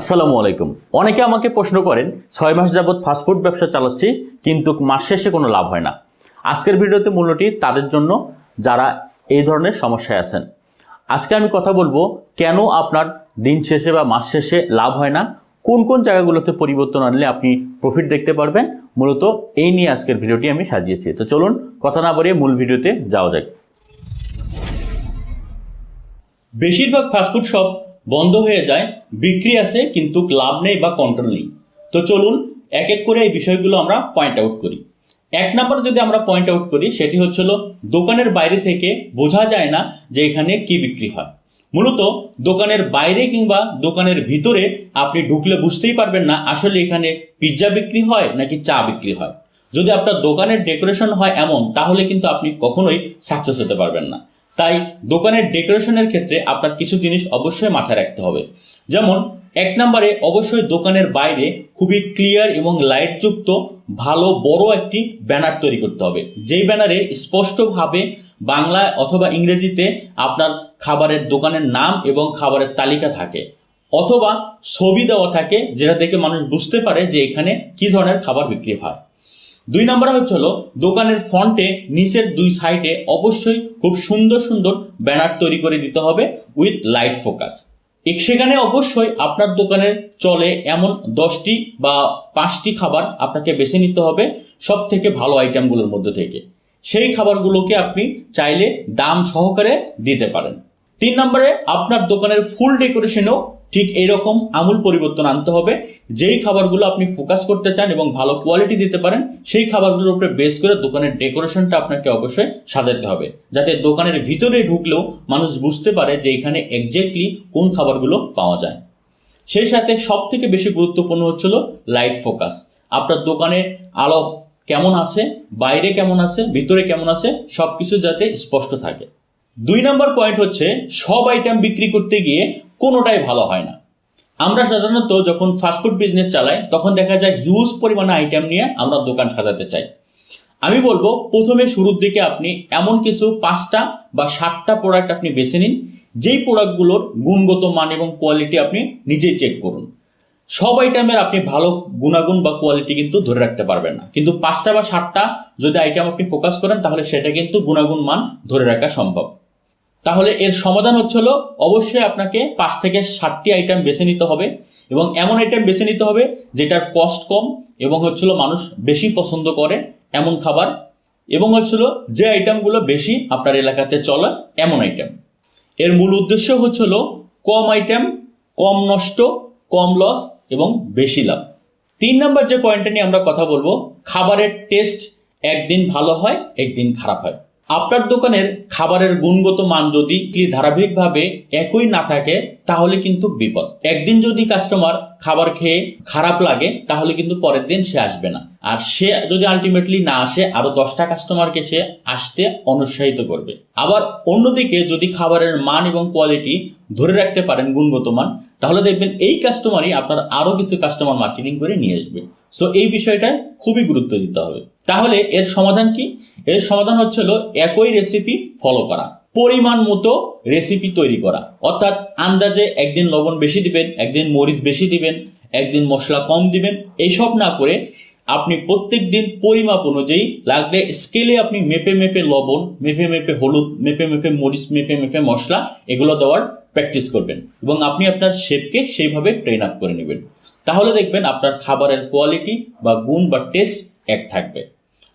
আসসালামু আলাইকুম। অনেকে আমাকে প্রশ্ন করেন, ছয় মাস যাবৎ ফাস্টফুড ব্যবসা চালাচ্ছি, কিন্তু মাস শেষে কোনো লাভ হয় না। আজকের ভিডিওতে মূল্যটি তাদের জন্য, যারা এই ধরনের সমস্যায় আছেন। আজকে আমি কথা বলব, কেন আপনার দিন শেষে বা মাস শেষে লাভ হয় না? কোন কোন জায়গাগুলোতে পরিবর্তন আনলে আপনি প্রফিট দেখতে পারবেন? মূলত এই নিয়ে আজকের ভিডিওটি আমি সাজিয়েছি। তো চলুন, কথা না বাড়িয়ে মূল ভিডিওতে যাওয়া যাক। বেশিরভাগ ফাস্টফুড শপ বন্ধ হয়ে যায়, বিক্রি আছে কিন্তু লাভ নেই বা কন্ট্রোল নেই। তো চলুন এক এক করে এই বিষয়গুলো আমরা পয়েন্ট আউট করি। এক নম্বর যদি আমরা পয়েন্ট আউট করি, সেটি হচ্ছিল দোকানের বাইরে থেকে বোঝা যায় না যে এখানে কি বিক্রি হয়। মূলত দোকানের বাইরে কিংবা দোকানের ভিতরে আপনি ঢুকলে বুঝতেই পারবেন না, আসলে এখানে পিৎজা বিক্রি হয় নাকি চা বিক্রি হয়। যদি আপনার দোকানের ডেকোরেশন হয় এমন, তাহলে কিন্তু আপনি কখনোই সাকসেস হতে পারবেন না। তাই দোকানের ডেকোরেশনের ক্ষেত্রে আপনার কিছু জিনিস অবশ্যই মাথায় রাখতে হবে। যেমন, এক নম্বরে অবশ্যই দোকানের বাইরে খুবই ক্লিয়ার এবং লাইটযুক্ত ভালো বড় একটি ব্যানার তৈরি করতে হবে। যেই ব্যানারে স্পষ্টভাবে বাংলা অথবা ইংরেজিতে আপনার খাবারের দোকানের নাম এবং খাবারের তালিকা থাকে অথবা ছবি দেওয়া থাকে যেটা দেখে মানুষ বুঝতে পারে যে এখানে কি ধরনের খাবার বিক্রি হয়। দুই নম্বর হচ্ছে হলো, দোকানের ফন্টে নিচের দুই সাইডে অবশ্যই খুব সুন্দর সুন্দর ব্যানার তৈরি করে দিতে হবে উইথ লাইট ফোকাস সেখানে অবশ্যই আপনার দোকানের চলে এমন দশটি বা পাঁচটি খাবার আপনাকে বেছে নিতে হবে সব থেকে ভালো আইটেমগুলোর মধ্যে থেকে। সেই খাবারগুলোকে আপনি চাইলে দাম সহকারে দিতে পারেন। তিন নম্বরে আপনার দোকানের ফুল ডেকোরেশনেও ঠিক এইরকম আমূল পরিবর্তন আনতে হবে। যেই খাবারগুলো আপনি ফোকাস করতে চান এবং ভালো কোয়ালিটি দিতে পারেন, সেই খাবারগুলোর উপরে বেস করে দোকানের ডেকোরেশনটা আপনাকে অবশ্যই সাজাতে হবে। যাতে দোকানের ভিতরে ঢুকলেও মানুষ বুঝতে পারে যে এখানে এক্স্যাক্টলি কোন খাবারগুলো পাওয়া যায়। সেই সাথে সব থেকে বেশি গুরুত্বপূর্ণ হচ্ছিল লাইট ফোকাস আপনার দোকানে আলো কেমন আছে, বাইরে কেমন আছে, ভিতরে কেমন আছে সব কিছু যাতে স্পষ্ট থাকে। দুই নম্বর পয়েন্ট হচ্ছে, সব আইটেম বিক্রি করতে গিয়ে কোনোটাই ভালো হয় না। আমরা সাধারণত যখন ফাস্টফুড বিজনেস চালাই, তখন দেখা যায় হিউজ পরিমাণে আইটেম নিয়ে আমরা দোকান সাজাতে চাই। আমি বলব, প্রথমে শুরুর দিকে আপনি এমন কিছু পাঁচটা বা সাতটা প্রোডাক্ট আপনি বেছে নিন, যেই প্রোডাক্টগুলোর গুণগত মান এবং কোয়ালিটি আপনি নিজেই চেক করুন। সব আইটেমের আপনি ভালো গুণাগুণ বা কোয়ালিটি কিন্তু ধরে রাখতে পারবেন না। কিন্তু পাঁচটা বা সাতটা যদি আইটেম আপনি ফোকাস করেন, তাহলে সেটা কিন্তু গুণাগুণ মান ধরে রাখা সম্ভব। তাহলে এর সমাধান হচ্ছিল অবশ্যই আপনাকে পাঁচ থেকে ষাটটি আইটেম বেছে নিতে হবে এবং এমন আইটেম বেছে নিতে হবে যেটার কস্ট কম এবং হচ্ছিল মানুষ বেশি পছন্দ করে এমন খাবার এবং হচ্ছিল যে আইটেমগুলো বেশি আপনার এলাকাতে চলে এমন আইটেম এর মূল উদ্দেশ্য হচ্ছিল কম আইটেম কম নষ্ট, কম লস এবং বেশি লাভ। তিন নম্বর যে পয়েন্টটা নিয়ে আমরা কথা বলব, খাবারের টেস্ট একদিন ভালো হয়, একদিন খারাপ হয়। আপনার দোকানের খাবারের গুণগত মান যদি ধারাবাহিকভাবে একই না থাকে, তাহলে কিন্তু বিপদ। একদিন যদি কাস্টমার খাবার খেয়ে খারাপ লাগে, তাহলে কিন্তু পরের দিন সে আসবে না। আর সে যদি আলটিমেটলি না আসে, আরও দশটা কাস্টমারকে সে আসতে অনুৎসাহিত করবে। আবার অন্যদিকে যদি খাবারের মান এবং কোয়ালিটি ধরে রাখতে পারেন গুণগত মান, তাহলে দেখবেন এই কাস্টমারই আপনার আরও কিছু কাস্টমার মার্কেটিং করে নিয়ে আসবে। সো এই বিষয়টা খুবই গুরুত্ব দিতে হবে। তাহলে এর সমাধান কি? এর সমাধান হচ্ছিল একই রেসিপি ফলো করা, পরিমাণ মতো রেসিপি তৈরি করা। অর্থাৎ আন্দাজে একদিন লবণ বেশি দিবেন, একদিন মরিচ বেশি দিবেন, একদিন মশলা কম দিবেন, এইসব না করে আপনি প্রত্যেক দিন পরিমাপ অনুযায়ী লাগলে স্কেলে আপনি মেপে মেপে লবণ, মেপে মেপে হলুদ, মেপে মেপে মরিচ, মেপে মেপে মশলা এগুলো দেওয়ার প্র্যাকটিস করবেন এবং আপনি আপনার শেপকে সেইভাবে ট্রেন আপ করে নেবেন। তাহলে দেখবেন আপনার খাবারের কোয়ালিটি বা গুণ বা টেস্ট এক থাকবে।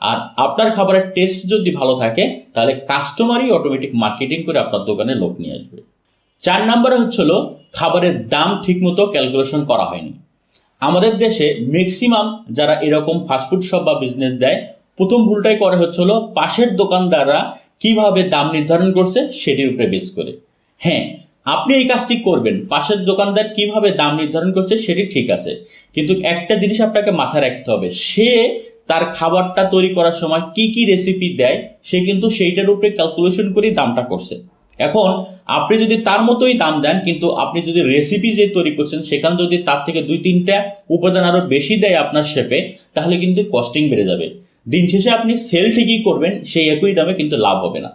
আর আপনার খাবারের টেস্ট যদি ভালো থাকে, তাহলে কাস্টমারই অটোমেটিক মার্কেটিং করে আপনার দোকানে লোক নিয়ে আসবে। চার নম্বরে হচ্ছিল খাবারের দাম ঠিকমতো ক্যালকুলেশন করা হয়নি। আমাদের দেশে ম্যাক্সিমাম যারা এরকম ফাস্টফুড শপ বা বিজনেস দেয়, প্রথম ভুলটাই করে হচ্ছিল পাশের দোকানদাররা কীভাবে দাম নির্ধারণ করছে সেটির উপরে বেস করে। হ্যাঁ আপনি এই কাজটি করবেন, পাশের দোকানদার কীভাবে দাম নির্ধারণ করছে সেটি ঠিক আছে। কিন্তু একটা জিনিস আপনাকে মাথায় রাখতে হবে, সে তার খাবারটা তৈরি করার সময় কি কি রেসিপি দেয়, সে কিন্তু সেইটার উপরে ক্যালকুলেশন করে দামটা করছে। এখন আপনি যদি তার মতোই দাম দেন, কিন্তু আপনি যদি রেসিপি যে তৈরি করছেন, সেখানে যদি তার থেকে দুই তিনটা উপাদান আরও বেশি দেয় আপনার শেপে তাহলে কিন্তু কস্টিং বেড়ে যাবে। দিন শেষে আপনি সেল ঠিকই করবেন, সেই একই দামে কিন্তু লাভ হবে না।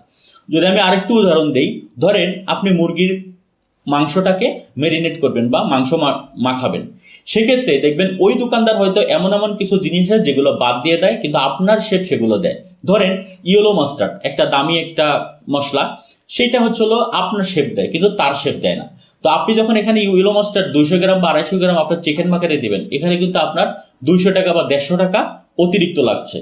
যদি আমি আরেকটু উদাহরণ দেই, ধরেন আপনি মুরগির মাংসটাকে মেরিনেট করবেন বা মাংস মাখাবেন। সেক্ষেত্রে দেখবেন ওই দোকানদার হয়তো এমন এমন কিছু জিনিস আছে যেগুলো বাদ দিয়ে দেয়, কিন্তু আপনার শেফ সেগুলো দেয়। ধরেন ইয়েলো মাস্টার্ড একটা দামি একটা মশলা সেটা হচ্ছে হলো আপনার শেফ দেয়, কিন্তু তার শেফ দেয় না। তো আপনি যখন এখানে ইয়েলো মাস্টার্ড দুইশো গ্রাম বা আড়াইশো গ্রাম আপনার চিকেন মাখাতে দেবেন, এখানে কিন্তু আপনার দুইশো টাকা বা দেড়শো টাকা অতিরিক্ত লাগছে।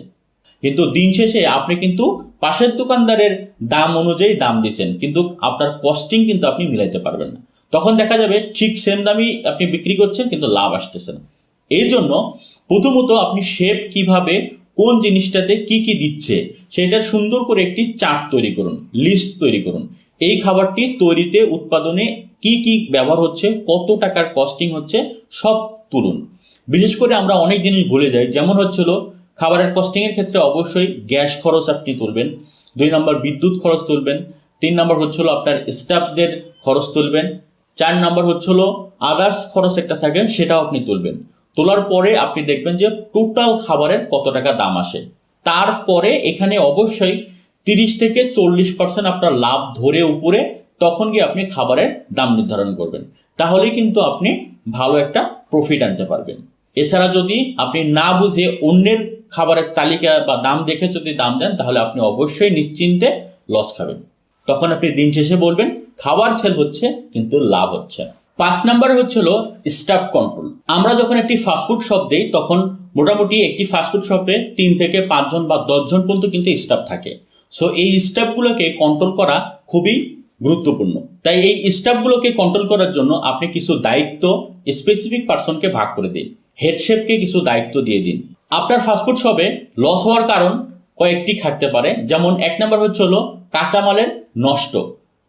কিন্তু দিন শেষে আপনি কিন্তু পাশের দোকানদারের দাম অনুযায়ী দাম দিচ্ছেন, কিন্তু আপনার কস্টিং কিন্তু আপনি মিলাইতে পারবেন না। তখন দেখা যাবে ঠিক সেম দামই আপনি বিক্রি করছেন, কিন্তু লাভ আসতেছে না। এই জন্য প্রথমত আপনি শেপ কীভাবে, কোন জিনিসটাতে কি কি দিচ্ছে, সেটা সুন্দর করে একটি চার্ট তৈরি করুন লিস্ট তৈরি করুন। এই খাবারটি তৈরিতে, উৎপাদনে কি কি ব্যবহার হচ্ছে, কত টাকার কস্টিং হচ্ছে, সব তুলুন। বিশেষ করে আমরা অনেক জিনিস ভুলে যাই, যেমন হচ্ছিল খাবারের কস্টিং এর ক্ষেত্রে অবশ্যই গ্যাস খরচ আপনি তুলবেন, দুই নম্বর বিদ্যুৎ খরচ তুলবেন, তিন নম্বর হচ্ছিল আপনার স্টাফদের খরচ তুলবেন চার নম্বর হচ্ছিল আদার্স খরচ একটা থাকে, সেটাও আপনি তুলবেন। তোলার পরে আপনি দেখবেন যে টোটাল খাবারের কত টাকা দাম আসে। তারপরে এখানে অবশ্যই তিরিশ থেকে চল্লিশ পার্সেন্ট আপনার লাভ ধরে উপরে, তখন গিয়ে আপনি খাবারের দাম নির্ধারণ করবেন। তাহলে কিন্তু আপনি ভালো একটা প্রফিট আনতে পারবেন। এছাড়া যদি আপনি না বুঝে অন্যের খাবারের তালিকা বা দাম দেখে যদি দাম দেন, তাহলে আপনি অবশ্যই নিশ্চিন্তে লস খাবেন। তখন আপনি দিন শেষে বলবেন খাবার সেল হচ্ছে, কিন্তু লাভ হচ্ছে। পাঁচ নাম্বার হচ্ছিল স্টাফ কন্ট্রোল আমরা যখন একটি ফাস্টফুড শপ দিই, তখন মোটামুটি একটি ফাস্টফুড শপে তিন থেকে পাঁচজন বা দশজন পর্যন্ত কিন্তু স্টাফ থাকে। সো এই স্টাফগুলোকে কন্ট্রোল করা খুবই গুরুত্বপূর্ণ। তাই এই স্টাফগুলোকে কন্ট্রোল করার জন্য আপনি কিছু দায়িত্ব স্পেসিফিক পার্সনকে ভাগ করে দিন। হেড শেফকে কিছু দায়িত্ব দিয়ে দিন। আপনার ফাস্টফুড শপে লস হওয়ার কারণ কয়েকটি থাকতে পারে। যেমন এক নম্বর হচ্ছে হলো কাঁচামালের নষ্ট।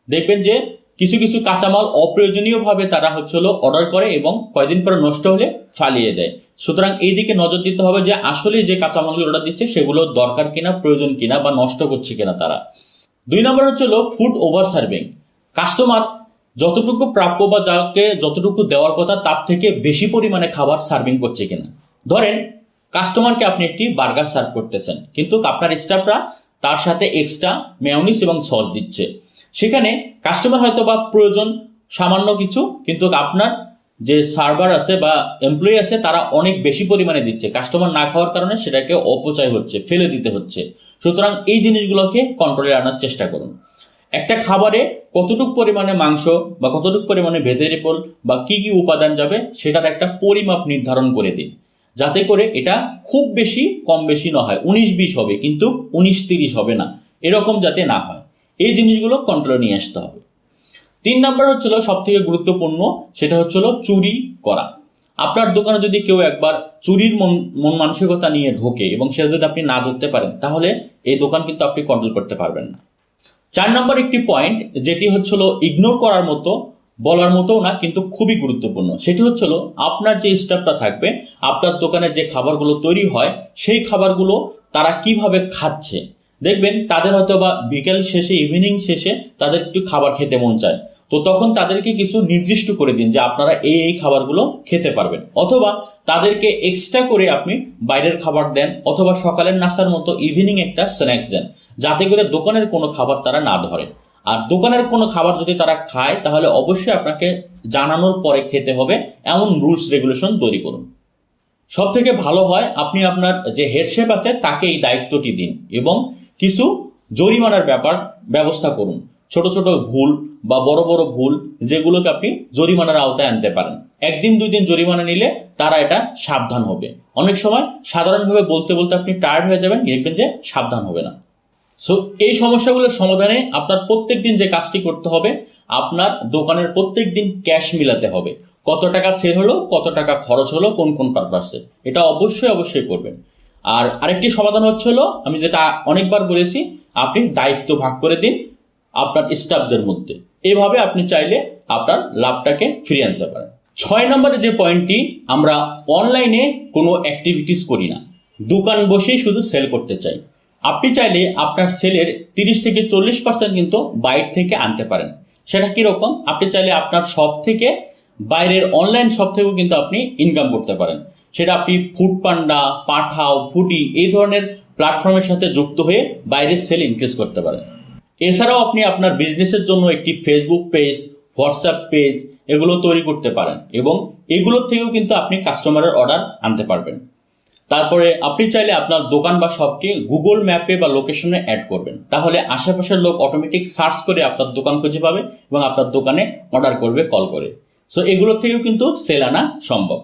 দেখবেন যে কিছু কিছু কাঁচামাল অপ্রয়োজনীয়ভাবে তারা হচ্ছে হলো অর্ডার করে এবং কয়েকদিন পরে নষ্ট হলে ফালিয়ে দেয়। সুতরাং এই দিকে নজর দিতে হবে যে আসলে যে কাঁচামালগুলো অর্ডার দিচ্ছে সেগুলো দরকার কিনা, প্রয়োজন কিনা বা নষ্ট করছে কিনা তারা। দুই নম্বর হচ্ছে হলো ফুড ওভার সার্ভিং কাস্টমার যতটুকু প্রাপ্য বা যাকে যতটুকু দেওয়ার কথা তার থেকে বেশি পরিমাণে খাবার সার্ভিং করছে কিনা। ধরেন কাস্টমারকে আপনি একটি বার্গার সার্ভ করতেছেন, কিন্তু আপনার স্টাফরা তার সাথে এক্সট্রা মেয়নিস এবং সস দিচ্ছে। সেখানে কাস্টমার হয়তো বা প্রয়োজন সামান্য কিছু, কিন্তু আপনার যে সার্ভার আছে বা এমপ্লয়ি আছে, তারা অনেক বেশি পরিমাণে দিচ্ছে। কাস্টমার না খাওয়ার কারণে সেটাকে অপচয় হচ্ছে, ফেলে দিতে হচ্ছে। সুতরাং এই জিনিসগুলোকে কন্ট্রোলে আনার চেষ্টা করুন। একটা খাবারে কতটুকু পরিমাণে মাংস বা কতটুকু পরিমাণে ভেজিটেবল বা কি কি উপাদান যাবে, সেটার একটা পরিমাপ নির্ধারণ করে দিন। যাতে করে এটা খুব বেশি, কম বেশি না হয়। উনিশ বিশ হবে, কিন্তু উনিশ তিরিশ হবে না। এরকম যাতে না হয়। এই জিনিসগুলো কন্ট্রোলে নিয়ে আসতে হবে। তিন নাম্বার হচ্ছিল সব থেকে গুরুত্বপূর্ণ, সেটা হচ্ছিল চুরি করা। আপনার দোকানে যদি কেউ একবার চুরির মন মন মানসিকতা নিয়ে ঢোকে এবং সেটা যদি আপনি না ধরতে পারেন, তাহলে এই দোকান কিন্তু আপনি কন্ট্রোল করতে পারবেন না। চার নম্বর একটি পয়েন্ট যেটি হচ্ছিল ইগনোর করার মতো, বলার মতো না, কিন্তু খুবই গুরুত্বপূর্ণ। সেটি হচ্ছিল আপনার যে স্টাফটা থাকবে, আপনার দোকানে যে খাবারগুলো তৈরি হয়, সেই খাবারগুলো তারা কীভাবে খাচ্ছে দেখবেন তাদের হয়তো বা বিকেল শেষে ইভিনিং শেষে তাদের একটু খাবার খেতে মন চায়। তো তখন তাদেরকে কিছু নির্দিষ্ট করে দিন যে আপনারা এই এই খাবারগুলো খেতে পারবেন। অথবা তাদেরকে এক্সট্রা করে আপনি বাইরের খাবার দেন অথবা সকালের নাস্তার মতো ইভিনিং একটা স্ন্যাক্স দেন। যাতে করে দোকানের কোনো খাবার তারা না ধরে। আর দোকানের কোনো খাবার যদি তারা খায়, তাহলে অবশ্যই আপনাকে জানানোর পরে খেতে হবে। এমন রুলস রেগুলেশন তৈরি করুন। সব থেকে ভালো হয় আপনি আপনার যে হেডশেপ আছে, তাকে এই দায়িত্বটি দিন। এবং কিছু জরিমানার ব্যাপার ব্যবস্থা করুন। ছোট ছোট ভুল বা বড় বড় ভুল যেগুলোকে আপনি জরিমানার আওতায় আনতে পারেন। একদিন, দুই দিন জরিমানা নিলে তারা এটা সাবধান হবে। অনেক সময় সাধারণভাবে বলতে বলতে আপনি টায়ার্ড হয়ে যাবেন, দেখবেন যে সাবধান হবে না। সো এই সমস্যাগুলোর সমাধানে আপনার প্রত্যেক দিন যে কাজটি করতে হবে, আপনার দোকানের প্রত্যেক দিন ক্যাশ মিলাতে হবে। কত টাকা সেল হলো, কত টাকা খরচ হলো, কোন কোন পারপাসে এটা অবশ্যই অবশ্যই করবেন। আর আরেকটি সমাধান হচ্ছে হলো, আমি যেটা অনেকবার বলেছি, আপনি দায়িত্ব ভাগ করে দিন আপনার স্টাফদের মধ্যে। এভাবে আপনি চাইলে আপনার লাভটাকে ফিরিয়ে আনতে পারেন। ছয় নম্বরে যে পয়েন্টটি, আমরা অনলাইনে কোনো অ্যাক্টিভিটিস করি না। দোকান বসেই শুধু সেল করতে চাই। আপনি চাইলে আপনার সেলের তিরিশ থেকে চল্লিশ পার্সেন্ট কিন্তু বাইর থেকে আনতে পারেন। সেটা কীরকম? আপনি চাইলে আপনার শপ থেকে বাইরের অনলাইন শপ থেকেও কিন্তু আপনি ইনকাম করতে পারেন। সেটা আপনি ফুড পান্ডা পাঠাও ফুটি এই ধরনের প্ল্যাটফর্মের সাথে যুক্ত হয়ে বাইরের সেল ইনক্রিজ করতে পারেন। এছাড়াও আপনি আপনার বিজনেসের জন্য একটি ফেসবুক পেজ হোয়াটসঅ্যাপ পেজ এগুলো তৈরি করতে পারেন এবং এগুলোর থেকেও কিন্তু আপনি কাস্টমারের অর্ডার আনতে পারবেন। তারপরে আপনি চাইলে আপনার দোকান বা শপকে গুগল ম্যাপে বা লোকেশনে অ্যাড করবেন। তাহলে আশেপাশের লোক অটোমেটিক সার্চ করে আপনার দোকান খুঁজে পাবে এবং আপনার দোকানে অর্ডার করবে কল করে। সো এগুলোর থেকেও কিন্তু সেল আনা সম্ভব।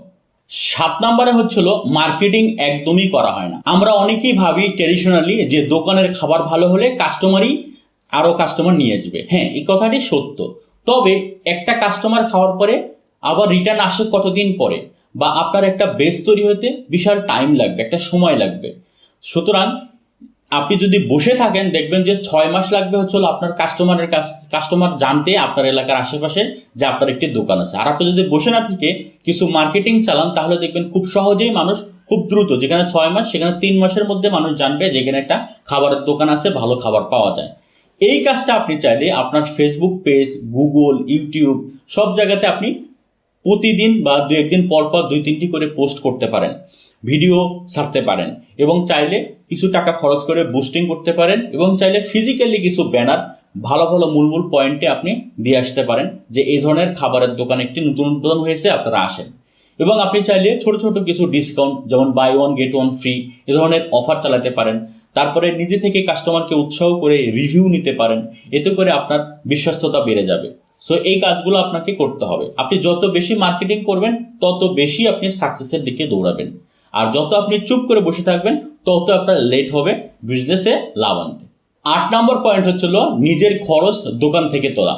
সাত নম্বরে হচ্ছিল মার্কেটিং একদমই করা হয় না। আমরা অনেকেই ভাবি ট্রেডিশনালি যে দোকানের খাবার ভালো হলে কাস্টমারই আরও কাস্টমার নিয়ে আসবে। হ্যাঁ এই কথাটি সত্য। তবে একটা কাস্টমার খাওয়ার পরে আবার রিটার্ন আসে কতদিন পরে বা আপনার একটা বেস তৈরি হতে বিশাল টাইম লাগবে, একটা সময় লাগবে। সুতরাং আপনি যদি বসে থাকেন, দেখবেন যে ছয় মাস লাগবে হচ্ছে আপনার কাস্টমারের কাছ কাস্টমার জানতে আপনার এলাকার আশেপাশে যে আপনার একটি দোকান আছে। আর আপনি যদি বসে না থেকে কিছু মার্কেটিং চালান, তাহলে দেখবেন খুব সহজেই মানুষ খুব দ্রুত, যেখানে ছয় মাস, সেখানে তিন মাসের মধ্যে মানুষ জানবে যেখানে একটা খাবারের দোকান আছে, ভালো খাবার পাওয়া যায়। এই কাজটা আপনি চাইলে আপনার ফেসবুক পেজ গুগল ইউটিউব সব জায়গাতে আপনি প্রতিদিন বা দু একদিন পর পর দুই তিনটি করে পোস্ট করতে পারেন। ভিডিও ছাড়তে পারেন এবং চাইলে কিছু টাকা খরচ করে বুস্টিং করতে পারেন এবং চাইলে ফিজিক্যালি কিছু ব্যানার ভালো ভালো মূল মূল পয়েন্টে আপনি দিয়ে আসতে পারেন যে এই ধরনের খাবারের দোকান একটি নতুন উদ্বোধন হয়েছে, আপনারা আসেন। এবং আপনি চাইলে ছোট ছোট কিছু ডিসকাউন্ট যেমন buy one get one free এ ধরনের অফার চালাতে পারেন। তারপরে নিজে থেকে কাস্টমারকে উৎসাহ করে রিভিউ নিতে পারেন। এতে করে আপনার বিশ্বস্ততা বেড়ে যাবে। সো এই কাজগুলো আপনাকে করতে হবে। আপনি যত বেশি মার্কেটিং করবেন, তত বেশি আপনি সাকসেসের দিকে দৌড়াবেন। আর যত আপনি চুপ করে বসে থাকবেন, তত আপনার লেট হবে বিজনেসে লাভ আনতে। আট নম্বর পয়েন্ট হচ্ছিল নিজের খরচ দোকান থেকে তোলা।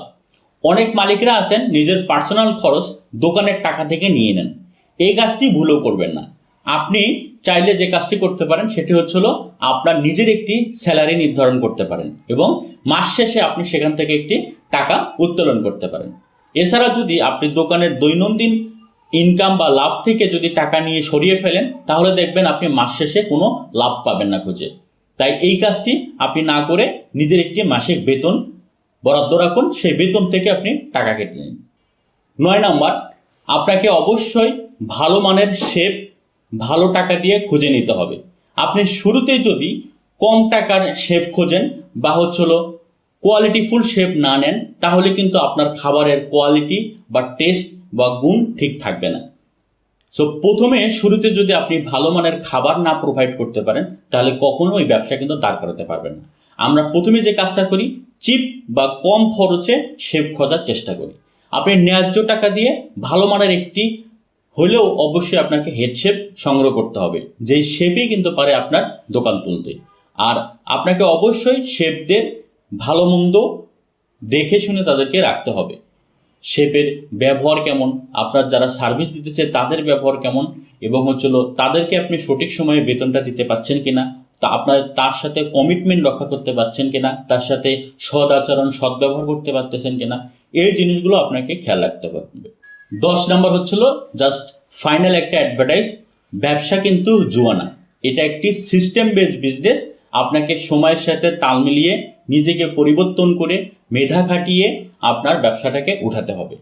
অনেক মালিকরা আছেন, নিজের পার্সোনাল খরচ দোকানের টাকা থেকে নিয়ে নেন। এই কাজটি ভুলও করবেন না। আপনি চাইলে যে কাজটি করতে পারেন, সেটি হচ্ছিল আপনার নিজের একটি স্যালারি নির্ধারণ করতে পারেন এবং মাস শেষে আপনি সেখান থেকে একটি টাকা উত্তোলন করতে পারেন। এছাড়া যদি আপনি দোকানের দৈনন্দিন ইনকাম বা লাভ থেকে যদি টাকা নিয়ে সরিয়ে ফেলেন, তাহলে দেখবেন আপনি মাস শেষে কোনো লাভ পাবেন না খুঁজে। তাই এই কাজটি আপনি না করে নিজের একটি মাসিক বেতন বরাদ্দ রাখুন, সেই বেতন থেকে আপনি টাকা কেটে নিন। নয় নাম্বার, আপনাকে অবশ্যই ভালো মানের শেপ ভালো টাকা দিয়ে খুঁজে নিতে হবে। আপনি শুরুতে যদি কম টাকার শেফ খোঁজেন বা হচ্ছে হচ্ছিল কোয়ালিটিফুল শেপ না নেন, তাহলে কিন্তু আপনার খাবারের কোয়ালিটি বা টেস্ট বা গুণ ঠিক থাকবে না। সো প্রথমে শুরুতে যদি আপনি ভালো মানের খাবার না প্রোভাইড করতে পারেন, তাহলে কখনো ওই ব্যবসা কিন্তু দাঁড় করাতে পারবেন না। আমরা প্রথমে যে কাজটা করি চিপ বা কম খরচে শেপ খোঁজার চেষ্টা করি। আপনি ন্যায্য টাকা দিয়ে ভালো মানের একটি হলেও অবশ্যই আপনাকে হেড শেপ সংগ্রহ করতে হবে। যেই শেপই কিন্তু পারে আপনার দোকান তুলতে। আর আপনাকে অবশ্যই শেপদের ভালো মন্দ দেখে শুনে তাদেরকে রাখতে হবে। শেপের ব্যবহার কেমন? আপনার যারা সার্ভিস দিতেছে তাদের ব্যবহার কেমন? এবং হচ্ছিল তাদেরকে আপনি সঠিক সময়ে বেতনটা দিতে পারছেন কিনা? তা আপনার, তার সাথে কমিটমেন্ট রক্ষা করতে পারছেন কিনা? তার সাথে সদ আচরণ সদ্ব্যবহার করতে পারতেছেন কিনা? এই জিনিসগুলো আপনাকে খেয়াল রাখতে হবে। দশ নম্বর হচ্ছিল জাস্ট ফাইনাল একটা অ্যাডভার্টাইজ ব্যবসা কিন্তু জুয়ানা এটা একটি সিস্টেম বেস বিজনেস আপনাকে সময়ের সাথে তাল মিলিয়ে নিজেকে পরিবর্তন করে মেধা খাটিয়ে আপনার ব্যবসাটাকে উঠাতে হবে।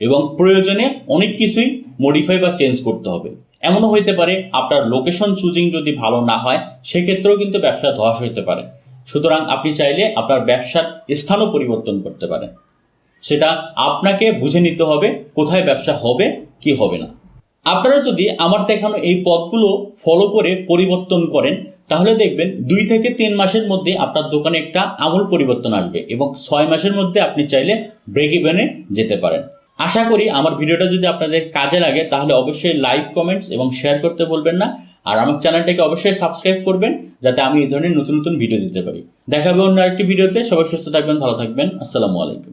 এবং প্রয়োজনে অনেক কিছুই মডিফাই বা চেঞ্জ করতে হবে। এমনও হইতে পারে আপনার লোকেশন চুজিং যদি ভালো না হয়, সেক্ষেত্রেও কিন্তু ব্যবসা ধস হইতে পারে। সুতরাং আপনি চাইলে আপনার ব্যবসার স্থানও পরিবর্তন করতে পারেন। সেটা আপনাকে বুঝে নিতে হবে কোথায় ব্যবসা হবে, কি হবে না। আপনারা যদি আমার দেখানো এই পথগুলো ফলো করে পরিবর্তন করেন তাহলে দেখবেন দুই থেকে তিন মাসের মধ্যে আপনার দোকানে একটা আমূল পরিবর্তন আসবে এবং ছয় মাসের মধ্যে আপনি চাইলে ব্রেক ইভেনে যেতে পারেন। আশা করি আমার ভিডিওটা যদি আপনাদের কাজে লাগে, তাহলে অবশ্যই লাইক কমেন্টস এবং শেয়ার করতে বলবেন না। আর আমার চ্যানেলটাকে অবশ্যই সাবস্ক্রাইব করবেন, যাতে আমি এই ধরনের নতুন নতুন ভিডিও দিতে পারি। দেখাবে অন্য আরেকটি ভিডিওতে সবাই সুস্থ থাকবেন, ভালো থাকবেন। আসসালামু আলাইকুম।